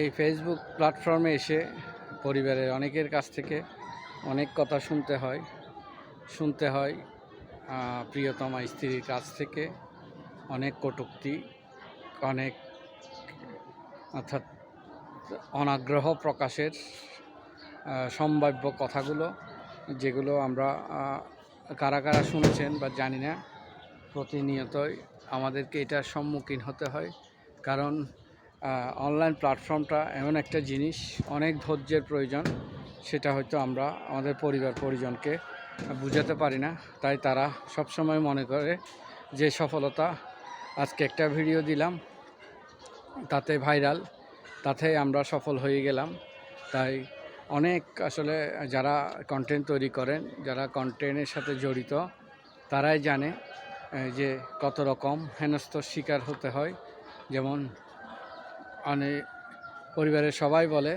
এই ফেসবুক প্ল্যাটফর্মে এসে পরিবারের অনেকের কাছ থেকে অনেক কথা শুনতে হয় শুনতে হয় প্রিয়তমা স্ত্রীর কাছ থেকে অনেক কটূক্তি, অনেক অর্থাৎ অনাগ্রহ প্রকাশের সম্ভাব্য কথাগুলো যেগুলো আমরা কারা কারা শুনেছেন বা জানি না, প্রতিনিয়তই আমাদেরকে এটার সম্মুখীন হতে হয়। কারণ অনলাইন প্ল্যাটফর্মটা এমন একটা জিনিস, অনেক ধৈর্যের প্রয়োজন, সেটা হয়তো আমরা আমাদের পরিবার পরিজনকে বুঝাতে পারি না। তাই তারা সবসময় মনে করে যে সফলতা, আজকে একটা ভিডিও দিলাম, তাতে ভাইরাল তাতে আমরা সফল হয়ে গেলাম। তাই অনেক আসলে যারা কন্টেন্ট তৈরি করেন, যারা কন্টেন্টের সাথে জড়িত, তারাই জানে যে কত রকম হেনস্থর শিকার হতে হয়। যেমন অনেক পরিবারের সবাই বলে,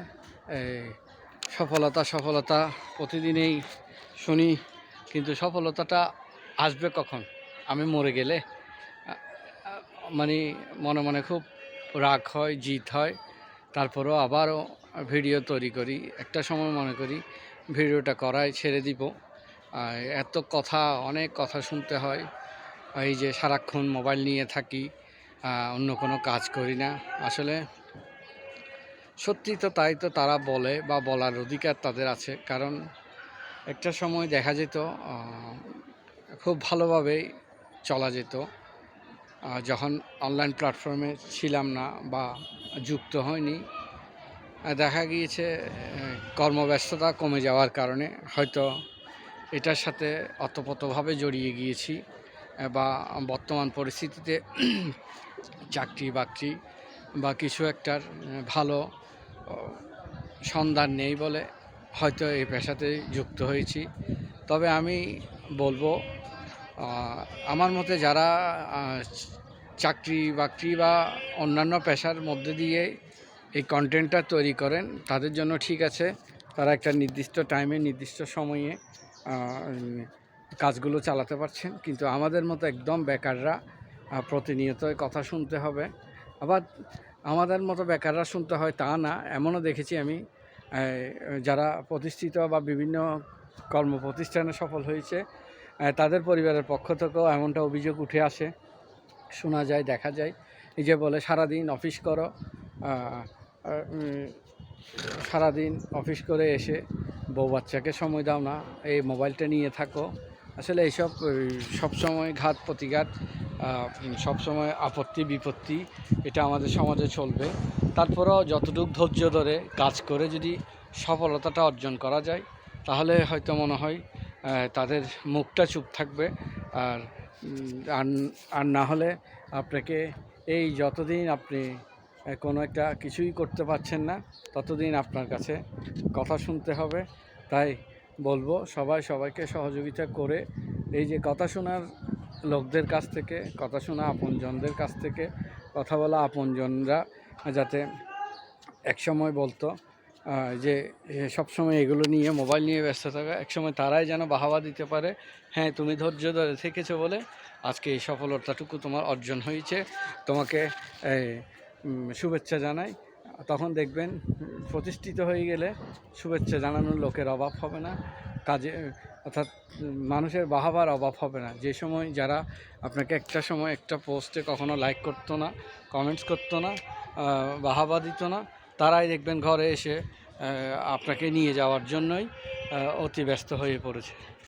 এই সফলতা সফলতা প্রতিদিনেই শুনি, কিন্তু সফলতাটা আসবে কখন? আমি মরে গেলে? মানে মনে মনে খুব রাগ হয় জিত হয়। তারপরেও আবারও ভিডিও তৈরি করি। একটা সময় মনে করি ভিডিওটা করাই ছেড়ে দিব। এত কথা, অনেক কথা শুনতে হয়। এই যে সারাক্ষণ মোবাইল নিয়ে থাকি। অন্য কোনো কাজ করি না। আসলে সত্যি তো তাই তো তারা বলে বা বলার অধিকার তাদের আছে। কারণ একটা সময় দেখা যেত খুব ভালোভাবেই চলা যেত। যখন অনলাইন প্ল্যাটফর্মে ছিলাম না বা যুক্ত হয়নি দেখা গিয়েছে কর্মব্যস্ততা কমে যাওয়ার কারণে হয়তো এটার সাথে অতপ্রতভাবে জড়িয়ে গিয়েছি। বা বর্তমান পরিস্থিতিতে চাকরি বাকরি বা কিছু একটার ভালো সন্ধান নেই বলে হয়তো এই পেশাতে যুক্ত হয়েছি। তবে আমি বলব আমার মতে যারা চাকরি বাকরি বা অন্যান্য পেশার মধ্যে দিয়ে এই কন্টেন্টটা তৈরি করেন, তাদের জন্য ঠিক আছে। তারা একটা নির্দিষ্ট টাইমে, নির্দিষ্ট সময়ে কাজগুলো চালাতে পারছেন কিন্তু আমাদের মতো একদম বেকাররা আহ, প্রতিনিয়তই কথা শুনতে হবে। আবার আমাদের মতো বেকাররা শুনতে হয় তা না এমনও দেখেছি আমি যারা প্রতিষ্ঠিত বা বিভিন্ন কর্ম প্রতিষ্ঠানে সফল হয়েছে তাদের পরিবারের পক্ষ থেকেও এমনটা অভিযোগ উঠে আসে। শোনা যায় দেখা যায় এই যে বলে সারাদিন অফিস করো সারাদিন অফিস করে এসে বউ বাচ্চাকে সময় দাও না এই মোবাইলটা নিয়ে থাকো আসলে এইসব সবসময় ঘাত প্রতিঘাত সবসময় আপত্তি, বিপত্তি, এটা আমাদের সমাজে চলবে। তারপরেও যতটুকু ধৈর্য ধরে কাজ করে যদি সফলতাটা অর্জন করা যায়, তাহলে হয়তো মনে হয় তাদের মুখটা চুপ থাকবে। আর- আর না হলে আপনাকে এই যতদিন আপনি কোনো একটা কিছুই করতে পারছেন না, ততদিন আপনার কাছে কথা শুনতে হবে। তাই বলব, সবাই সবাইকে সহযোগিতা করে এই যে কথা শোনার লোকদের কাছ থেকে, কথা শোনা আপনজনদের কাছ থেকে, কথা বলা আপনজনরা যাতে একসময় বলতো যে সবসময় এগুলো নিয়ে, মোবাইল নিয়ে ব্যস্ত থাকা, একসময় তারাই যেন বাহাবা দিতে পারে হ্যাঁ তুমি ধৈর্য ধরে থেকেছো বলে আজকে এই সফলতাটুকু তোমার অর্জন হয়েছে। তোমাকে শুভেচ্ছা জানাই। তখন দেখবেন প্রতিষ্ঠিত হয়ে গেলে শুভেচ্ছা জানানোর লোকের অভাব হবে না, কাজে, অর্থাৎ মানুষের বাহাবার অভাব হবে না। যে সময় যারা আপনাকে একটা সময় একটা পোস্টে কখনো লাইক করতো না কমেন্টস করতো না বাহাবা দিত না, তারাই দেখবেন ঘরে এসে আপনাকে নিয়ে যাওয়ার জন্যই অতি ব্যস্ত হয়ে পড়েছে।